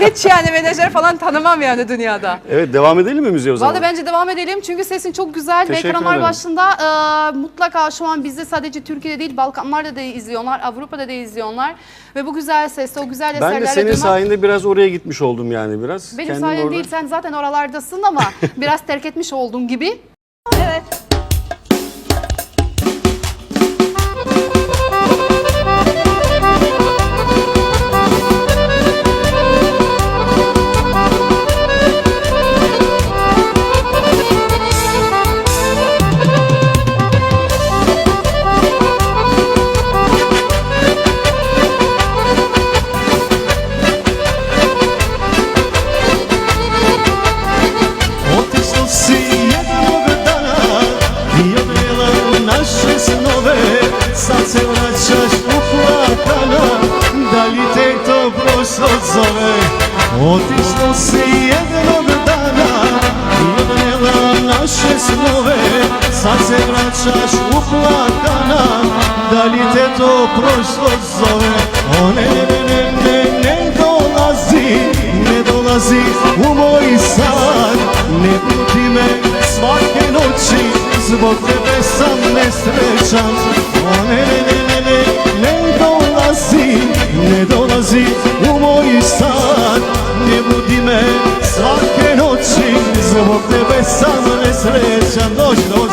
Hiç yani menajer falan tanımam yani dünyada. Evet devam edelim mi müziğe o zaman? Vallahi bence devam edelim çünkü sesin çok güzel ve Teşekkür ekranlar ederim. başında e, mutlaka şu an bizde sadece Türkiye'de değil Balkanlarda da izliyorlar, Avrupa'da da izliyorlar ve bu güzel sesle o güzel ben de eserlerle senin duymak- sayende biraz oraya gitmiş oldum yani biraz. Benim Kendim sayem orada- değil sen zaten oralardasın ama biraz terk etmiş olduğun gibi. Evet. Naše snove. Sad se vraćaš uplakana, da li te to prošlost zove? Otišao si jednog dana i odvela naše snove. Sad se vraćaš uplakana, da li te to prošlost zove? O ne, ne, ne, ne, ne dolazi, ne dolazi u moj san. Ne budi me svake noći, zbog tebe sam O ne, ne, ne, ne, ne, ne dolazi, ne dolazi u moj san. Ne budi me svake noći, zbog tebe sam nesrećan Dođi, dođi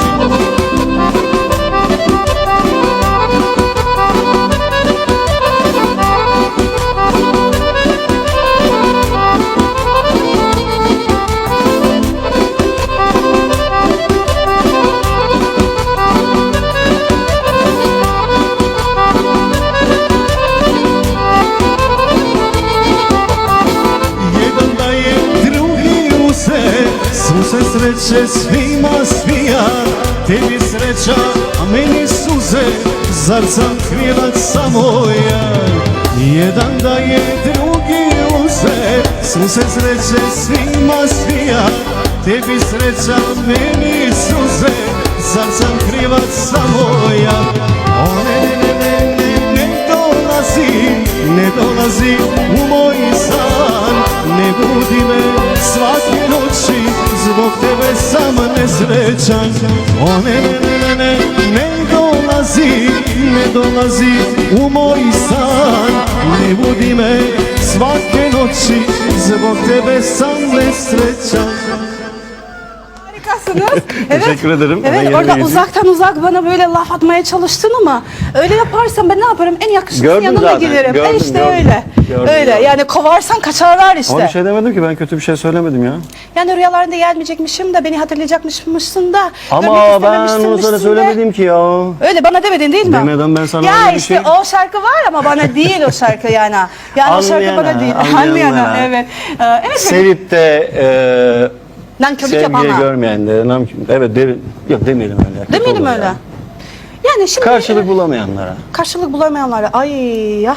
se sreće svima svija Tebi sreća, a meni suze Zar sam krivac samo ja? Jedan da je drugi uze Su se sreće svima svija Tebi sreća, meni suze Zar sam krivac samo ja? O ne, ne, ne, ne, ne, ne dolazi Ne dolazi sam nesrećan O ne, ne, ne, ne, ne, ne dolazi Ne dolazi u moj san. Ne budi me svake noći Zbog tebe sam nesrećan Harikasınız. evet. Teşekkür ederim. Evet orada geçeyim. uzaktan uzak bana böyle laf atmaya çalıştın ama öyle yaparsan ben ne yaparım? En yakışıklı Gördüm yanına zaten, gördüm, e işte gördüm. öyle. Gördüm, öyle gördüm. yani kovarsan kaçarlar işte. Ama bir şey demedim ki ben kötü bir şey söylemedim ya. Yani rüyalarında gelmeyecekmişim de beni hatırlayacakmışmışsın da. Ama ben onu sana söylemedim ki ya. Öyle bana demedin değil mi? Demedim ben sana Ya işte şey. o şarkı var ama bana değil o şarkı yani. Yani o şarkı bana Anlayana, değil. anlayanlara. evet. Ee, evet. Sevip de e, Nankörlük sevgiye yapama. görmeyen de nam- evet derin yok demeyelim öyle. Kötü Demeyelim olur öyle. ya. Yani şimdi Karşılık bulamayanlara. karşılık bulamayanlara ay ya.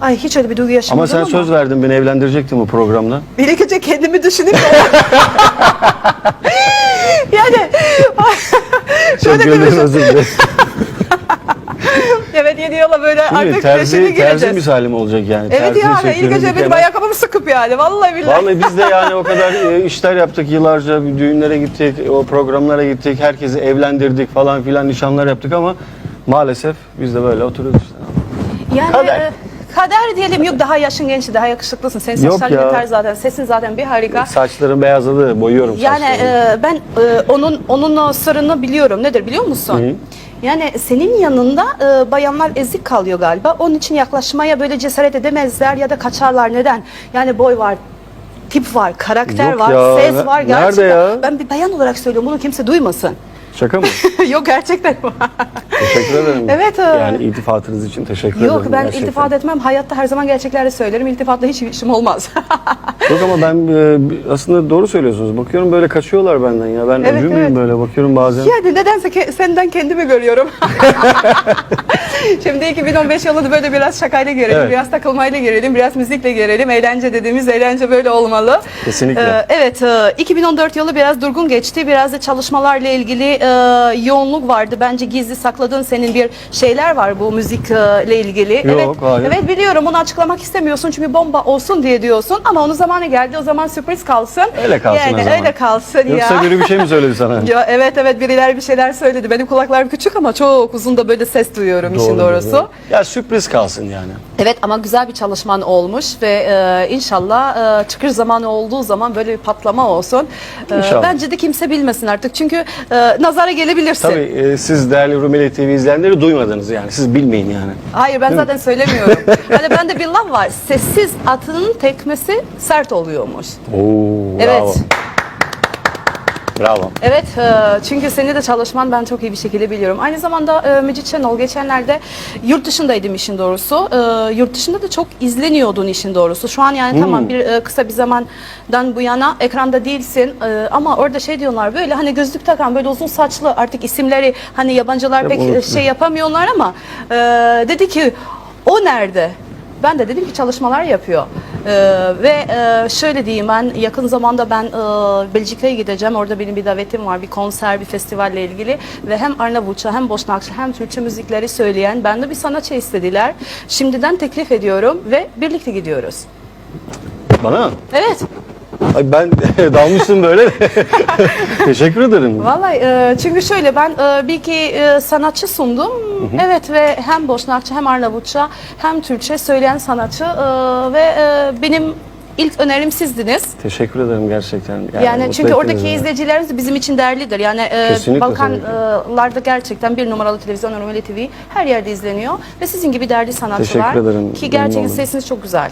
Ay hiç öyle bir duygu yaşamadım Ama sen söz verdin beni evlendirecektin bu programda. Bir ilk önce kendimi düşünüp yani Çok düşün. özür dilerim. Evet yeni yola böyle Değil mi? artık Terzi, terzi gireceğiz. misali mi olacak yani? Evet Terzi yani ilk önce benim ayakkabımı sıkıp yani vallahi billahi. Vallahi biz de yani o kadar e, işler yaptık yıllarca düğünlere gittik, o programlara gittik, herkesi evlendirdik falan filan nişanlar yaptık ama maalesef biz de böyle oturuyoruz işte. Yani Kader. e, kader diyelim yok daha yaşın genç daha yakışıklısın. Senin Yok saçların ya. yeter zaten. Sesin zaten bir harika. Saçlarım beyazladı, boyuyorum Yani saçlarımı. e, ben e, onun onun o sırrını biliyorum. Nedir biliyor musun? Hı. Yani senin yanında e, bayanlar ezik kalıyor galiba. Onun için yaklaşmaya böyle cesaret edemezler ya da kaçarlar. Neden? Yani boy var, tip var, karakter Yok var, ya, ses var. nerede Gerçekten. ya? Ben bir bayan olarak söylüyorum. Bunu kimse duymasın. Şaka mı? Yok gerçekten. teşekkür ederim. Evet, e, Yani iltifatınız için teşekkür ederim. Yok ben gerçekten. iltifat etmem. Hayatta her zaman gerçekleri söylerim. İltifatla hiç işim olmaz. Yok ama ben e, aslında doğru söylüyorsunuz. Bakıyorum böyle kaçıyorlar benden ya. Ben Evet, öcü müyüm evet. böyle bakıyorum bazen. Yani nedense ke- senden kendimi görüyorum. Şimdi 2015 yılını böyle biraz şakayla görelim, Evet. biraz takılmayla görelim, biraz müzikle görelim. Eğlence dediğimiz eğlence böyle olmalı. Kesinlikle. Ee, evet, e, 2014 yılı biraz durgun geçti. Biraz da çalışmalarla ilgili e, yoğunluk vardı. Bence gizli sakladığın senin bir şeyler var bu müzikle ilgili. evet, hayır. evet biliyorum onu açıklamak istemiyorsun çünkü bomba olsun diye diyorsun ama onun zamanı geldi o zaman sürpriz kalsın. Öyle kalsın yani, o zaman. Öyle kalsın Yoksa ya. biri bir şey mi söyledi sana? Ya evet evet birileri bir şeyler söyledi. Benim kulaklarım küçük ama çok uzun da böyle ses duyuyorum işin Doğru, doğrusu. doğru. Ya sürpriz kalsın yani. Evet ama güzel bir çalışman olmuş ve e, inşallah e, çıkış zamanı olduğu zaman böyle bir patlama olsun. E, İnşallah. bence de kimse bilmesin artık çünkü e, nazara gelebilirsin. Tabii e, siz değerli Rumeli TV izleyenleri duymadınız yani. Siz bilmeyin yani. Hayır ben zaten söylemiyorum. hani bende bir laf var. Sessiz atının tekmesi sert oluyormuş. Oo, Evet. bravo. Bravo. Evet e, çünkü senin de çalışman ben çok iyi bir şekilde biliyorum. Aynı zamanda e, Mecit Şenol geçenlerde yurt dışındaydım işin doğrusu. E, yurt dışında da çok izleniyordun işin doğrusu. Şu an yani tamam bir kısa bir zamandan bu yana ekranda değilsin ama orada şey diyorlar böyle hani gözlük takan böyle uzun saçlı artık isimleri hani yabancılar Hep pek unuttum. şey yapamıyorlar ama dedi ki o nerede? Ben de dedim ki çalışmalar yapıyor. Ee, ve e, şöyle diyeyim ben yakın zamanda ben e, Belçika'ya gideceğim. Orada benim bir davetim var. Bir konser, bir festivalle ilgili. Ve hem Arnavutça hem Boşnakça hem Türkçe müzikleri söyleyen ben de bir sanatçı istediler. Şimdiden teklif ediyorum ve birlikte gidiyoruz. Bana mı? Evet. Ay ben dalmışım böyle. Teşekkür ederim. Vallahi e, çünkü şöyle ben e, bir iki e, sanatçı sundum. Evet ve hem Boşnakça hem Arnavutça hem Türkçe söyleyen sanatçı e, ve e, benim ilk önerim sizdiniz. Teşekkür ederim gerçekten. Yani, mutlu çünkü oradaki beni. izleyicilerimiz bizim için değerlidir. Yani e, Kesinlikle Balkanlarda gerçekten bir numaralı televizyon Rumeli TV her yerde izleniyor ve sizin gibi değerli sanatçılar ki gerçekten sesiniz çok güzel.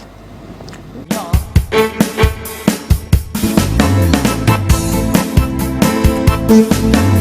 Música